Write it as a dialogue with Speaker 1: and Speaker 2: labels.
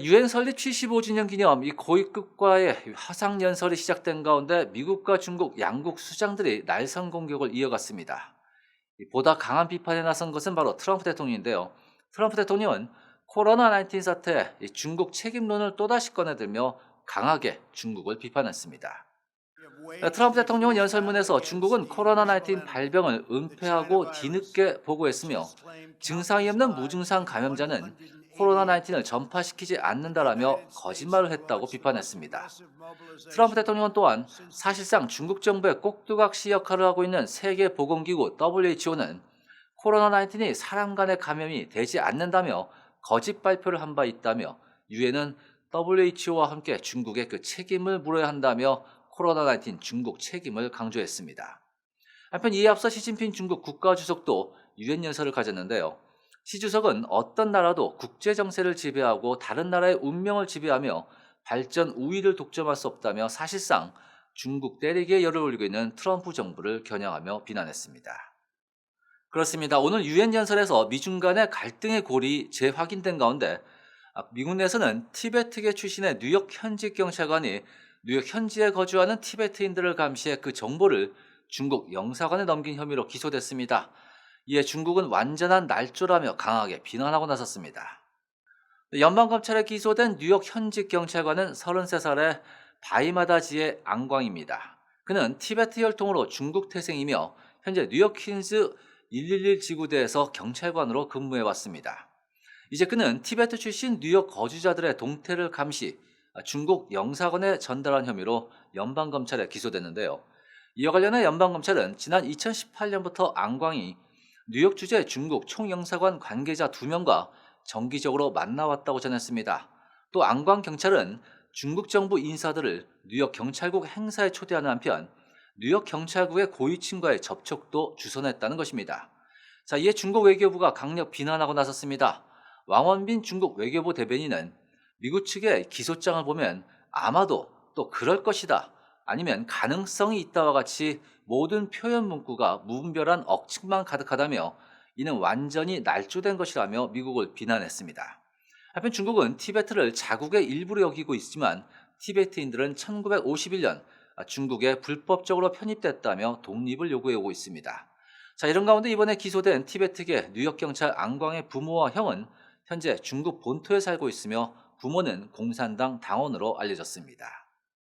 Speaker 1: 유엔 설립 75주년 기념 이 고위급과의 화상 연설이 시작된 가운데 미국과 중국 양국 수장들이 날선 공격을 이어갔습니다. 이 보다 강한 비판에 나선 것은 바로 트럼프 대통령인데요. 트럼프 대통령은 코로나19 사태 이 중국 책임론을 또다시 꺼내들며 강하게 중국을 비판했습니다. 트럼프 대통령은 연설문에서 중국은 코로나19 발병을 은폐하고 뒤늦게 보고했으며 증상이 없는 무증상 감염자는 코로나19을 전파시키지 않는다라며 거짓말을 했다고 비판했습니다. 트럼프 대통령은 또한 사실상 중국 정부의 꼭두각시 역할을 하고 있는 세계보건기구 WHO는 코로나19이 사람 간의 감염이 되지 않는다며 거짓 발표를 한 바 있다며 유엔은 WHO와 함께 중국의 그 책임을 물어야 한다며 코로나19 중국 책임을 강조했습니다. 한편 이에 앞서 시진핑 중국 국가주석도 유엔 연설을 가졌는데요. 시 주석은 어떤 나라도 국제 정세를 지배하고 다른 나라의 운명을 지배하며 발전 우위를 독점할 수 없다며 사실상 중국 때리기에 열을 올리고 있는 트럼프 정부를 겨냥하며 비난했습니다. 그렇습니다. 오늘 유엔 연설에서 미중 간의 갈등의 골이 재확인된 가운데 아, 미국 내에서는 티베트계 출신의 뉴욕 현직 경찰관이 뉴욕 현지에 거주하는 티베트인들을 감시해 그 정보를 중국 영사관에 넘긴 혐의로 기소됐습니다. 이에 중국은 완전한 날조라며 강하게 비난하고 나섰습니다. 연방검찰에 기소된 뉴욕 현직 경찰관은 33살의 바이마다지의 앙광입니다. 그는 티베트 혈통으로 중국 태생이며 현재 뉴욕 퀸즈 111 지구대에서 경찰관으로 근무해 왔습니다. 이제 그는 티베트 출신 뉴욕 거주자들의 동태를 감시, 중국 영사관에 전달한 혐의로 연방검찰에 기소됐는데요. 이와 관련해 연방검찰은 지난 2018년부터 앙광이 뉴욕 주재 중국 총영사관 관계자 2명과 정기적으로 만나왔다고 전했습니다. 또 안광 경찰은 중국 정부 인사들을 뉴욕 경찰국 행사에 초대하는 한편 뉴욕 경찰국의 고위층과의 접촉도 주선했다는 것입니다. 자, 이에 중국 외교부가 강력 비난하고 나섰습니다. 왕원빈 중국 외교부 대변인은 미국 측의 기소장을 보면 아마도 또 그럴 것이다. 아니면 가능성이 있다와 같이 모든 표현 문구가 무분별한 억측만 가득하다며 이는 완전히 날조된 것이라며 미국을 비난했습니다. 한편 중국은 티베트를 자국의 일부로 여기고 있지만 티베트인들은 1951년 중국에 불법적으로 편입됐다며 독립을 요구해 오고 있습니다. 자, 이런 가운데 이번에 기소된 티베트계 뉴욕 경찰 안광의 부모와 형은 현재 중국 본토에 살고 있으며 부모는 공산당 당원으로 알려졌습니다.